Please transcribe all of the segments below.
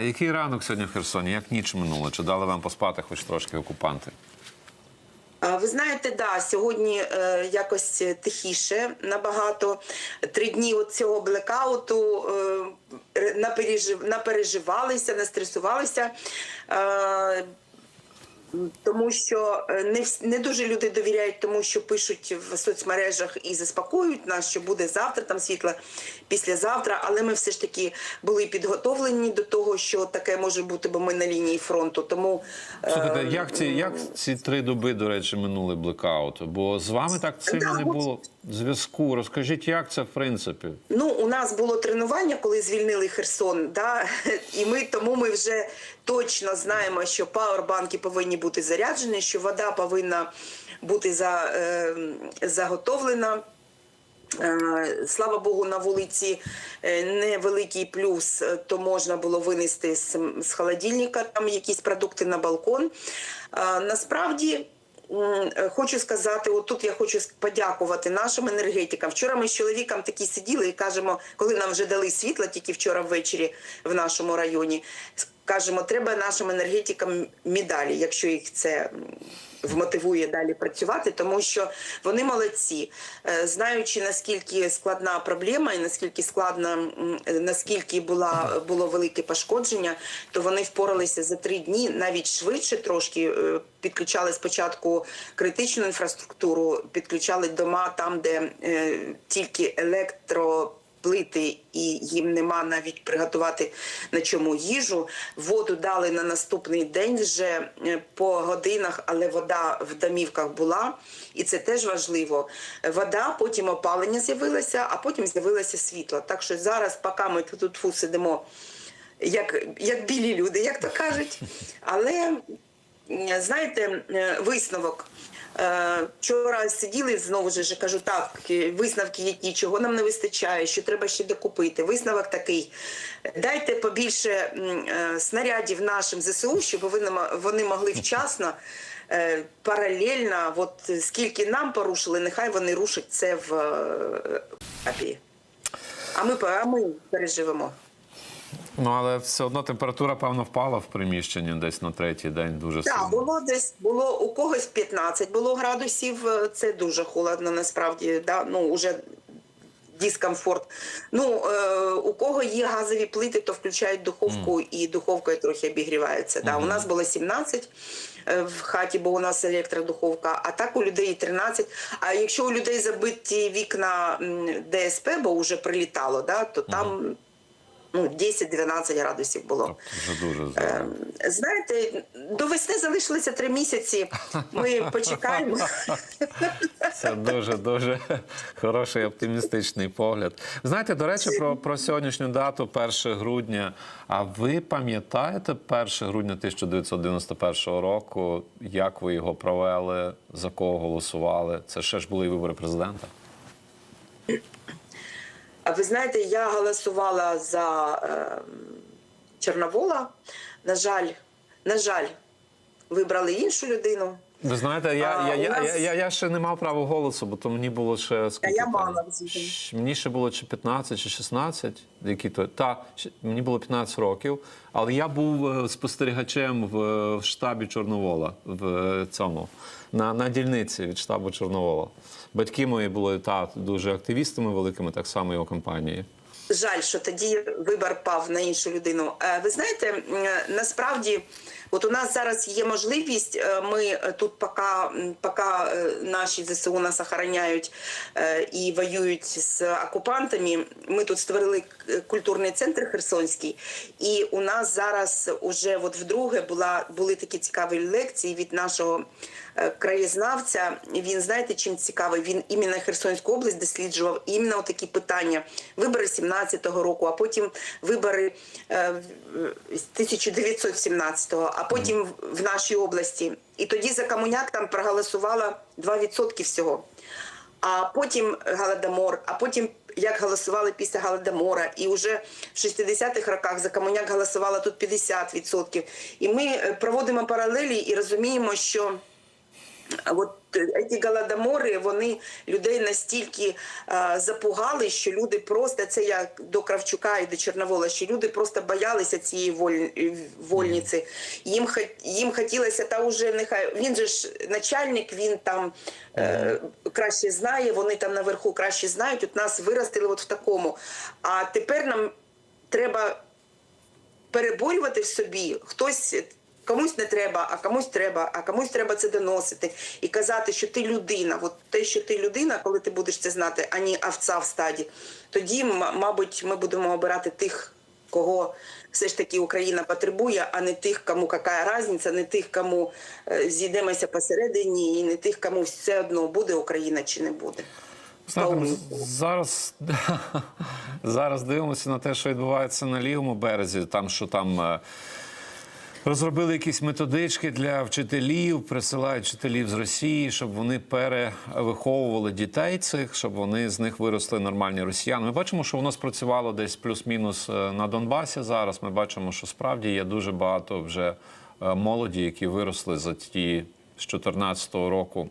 Який ранок сьогодні в Херсоні? Як ніч минула? Чи дали вам поспати хоч трошки окупанти? Ви знаєте, да, сьогодні е, якось тихіше набагато. Три дні от цього блекауту е, напережив, напереживалися, настресувалися. Е, тому що е, не, не дуже люди довіряють тому, що пишуть в соцмережах і заспокоюють нас, що буде завтра там світло, післязавтра. Але ми все ж таки були підготовлені до того, що таке може бути, бо ми на лінії фронту. Тому е, як ці, як ці три доби, до речі, минули блекауту? Бо з вами так сильно не було зв'язку. Розкажіть, як це в принципі? Ну, у нас було тренування, коли звільнили Херсон, да? і ми тому ми вже точно знаємо, що пауербанки повинні бути заряджені, що вода повинна бути за, е, заготовлена. Е, Слава Богу, на вулиці е, невеликий плюс, е, то можна було винести з, з холодильника там якісь продукти на балкон. Насправді. Е, Хочу сказати, отут я хочу подякувати нашим енергетикам. Вчора ми з чоловіком такі сиділи і кажемо, коли нам вже дали світло, тільки вчора ввечері в нашому районі. Кажемо, треба нашим енергетикам медалі, якщо їх це вмотивує далі працювати, тому що вони молодці, Е, знаючи наскільки складна проблема і наскільки складна, наскільки була було велике пошкодження, то вони впоралися за три дні, навіть швидше трошки е, підключали спочатку критичну інфраструктуру, підключали дома там, де е, тільки електро плити і їм нема навіть приготувати на чому їжу. Воду дали на наступний день вже е, по годинах, але вода в домівках була, і це теж важливо. Вода, потім опалення з'явилося, а потім з'явилося світло. Так що зараз, поки ми тут фу, сидимо, як, як білі люди, як то кажуть. Але знаєте, е, висновок. Е, Вчора сиділи знову ж кажу, так, е, висновки які, чого нам не вистачає, що треба ще докупити. Висновок такий: дайте побільше е, снарядів нашим ЗСУ, щоб вони, могли вчасно, е, паралельно, от е, скільки нам порушили, нехай вони рушать це в е, Апі. А ми, а ми переживемо. Ну але все одно температура, певно, впала в приміщенні десь на третій день дуже Так, сильно. було десь було у когось 15 було градусів. е, Це дуже холодно, насправді. Да? Ну уже дискомфорт. Ну е, у кого є газові плити, то включають духовку і духовкою трохи обігріваються. Да? У нас було 17 е, в хаті, бо у нас електродуховка, а так у людей 13. А якщо у людей забиті вікна ДСП, бо вже прилітало, да? то там ну, 10-12 градусів було. Вже дуже Е. Знаєте, до весни залишилося три місяці. Ми почекаємо. Це дуже дуже хороший оптимістичний погляд. Знаєте, до речі, про, про сьогоднішню дату, 1 грудня. А ви пам'ятаєте 1 грудня 1991 року, як ви його провели, за кого голосували? Це ще ж були і вибори президента. Ви знаєте, я голосувала за е, Чорновола. На жаль, на жаль, вибрали іншу людину. Ви знаєте, я, А, я, я, нас- я, я, я ще не мав права голосу, бо то мені було ще скільки я мала. Мені ще було чи 15, чи 16, які то та мені було 15 років, але я був е, спостерігачем в, в штабі Чорновола в е, цьому на, на дільниці від штабу Чорновола. Батьки мої були та дуже активістами великими, так само його компанії. Жаль, що тоді вибір пав на іншу людину. Е, Ви знаєте, насправді, от у нас зараз є можливість. е, Ми е, тут, поки, поки е, наші ЗСУ нас охороняють е, і воюють з окупантами. Ми тут створили культурний центр Херсонський, і у нас зараз уже от вдруге була були такі цікаві лекції від нашого е, краєзнавця. Він знаєте, чим цікавий? Він іменно Херсонську область досліджував іменно такі питання. Вибори 17-го року, а потім вибори е, в- з 1917-го, а потім в- нашій області. І тоді за комуняк там проголосувало 2% всього. А потім голодомор, а потім як голосували після голодомора, і вже в 60-х роках за комуняк голосувало тут 50%. І ми е, проводимо паралелі і розуміємо, що От е, ці голодомори, вони людей настільки е, запугали, що люди просто це я до Кравчука і до Чорновола, що люди просто боялися цієї воль, вольниці. Їм їм хотілося, та вже нехай він же ж начальник, він там е, краще знає, вони там наверху краще знають. От нас виростили от в такому. А тепер нам треба переборювати в собі. Хтось комусь не треба, а комусь треба, а комусь треба це доносити і казати, що ти людина. От те, що ти людина, коли ти будеш це знати, а не овца в стаді, тоді, мабуть, ми будемо обирати тих, кого все ж таки Україна потребує, а не тих, кому яка різниця, не тих, кому е, зійдемося посередині, і не тих, кому все одно буде Україна чи не буде. Знаєте, зараз, зараз дивимося на те, що відбувається на лівому березі. Там що там е, розробили якісь методички для вчителів, присилають вчителів з Росії, щоб вони перевиховували дітей цих, щоб вони з них виросли нормальні росіяни. Ми бачимо, що воно спрацювало десь плюс-мінус е, на Донбасі. Зараз ми бачимо, що справді є дуже багато вже е, молоді, які виросли за ті з 2014 року.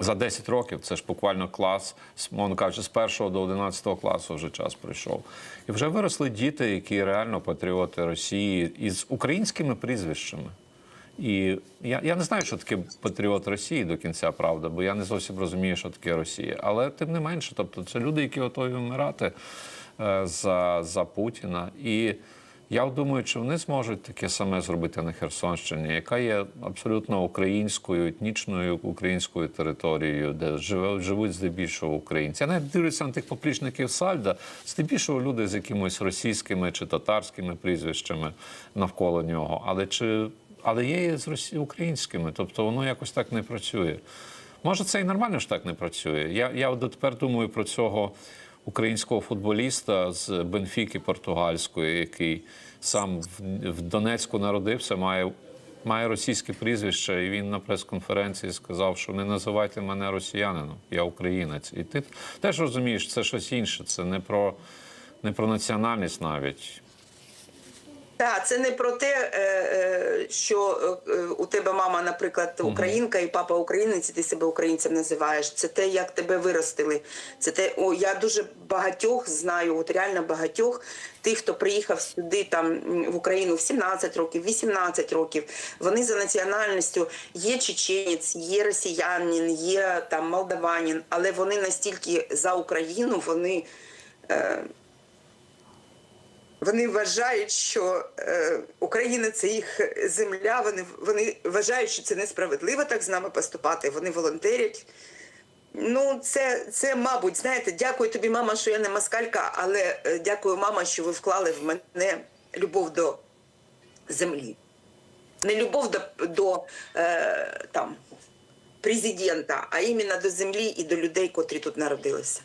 За 10 років це ж буквально клас, мовно кажучи, з 1 до 11 класу вже час пройшов. І вже виросли діти, які реально патріоти Росії із українськими прізвищами. І я, я не знаю, що таке патріот Росії до кінця, правда, бо я не зовсім розумію, що таке Росія. Але тим не менше, тобто це люди, які готові вмирати е, за, за Путіна. І я думаю, чи вони зможуть таке саме зробити на Херсонщині, яка є абсолютно українською, етнічною українською територією, де живе, живуть здебільшого українці. Я навіть дивлюся на тих поплічників Сальда, здебільшого люди з якимось російськими чи татарськими прізвищами навколо нього. Але чи але є з росі... українськими, тобто воно якось так не працює. Може, це і нормально що так не працює. Я, я от дотепер думаю про цього українського футболіста з Бенфіки португальської, який сам в, Донецьку народився, має, має російське прізвище, і він на прес-конференції сказав, що не називайте мене росіянином, я українець. І ти теж розумієш, це щось інше, це не про, не про національність навіть. Так, це не про те, е, е, що е, у тебе мама, наприклад, українка і папа українець, і ти себе українцем називаєш. Це те, як тебе виростили. Це те, о, я дуже багатьох знаю, от реально багатьох тих, хто приїхав сюди там в Україну в 17 років, 18 років. Вони за національністю є чеченець, є росіянин, є там молдаванин, але вони настільки за Україну, вони. Е, вони вважають, що е, Україна це їх земля. Вони, вони вважають, що це несправедливо так з нами поступати. Вони волонтерять. Ну, це, це, мабуть, знаєте, дякую тобі, мама, що я не москалька, але е, дякую, мама, що ви вклали в мене любов до землі. Не любов до, до е, там, президента, а іменно до землі і до людей, котрі тут народилися.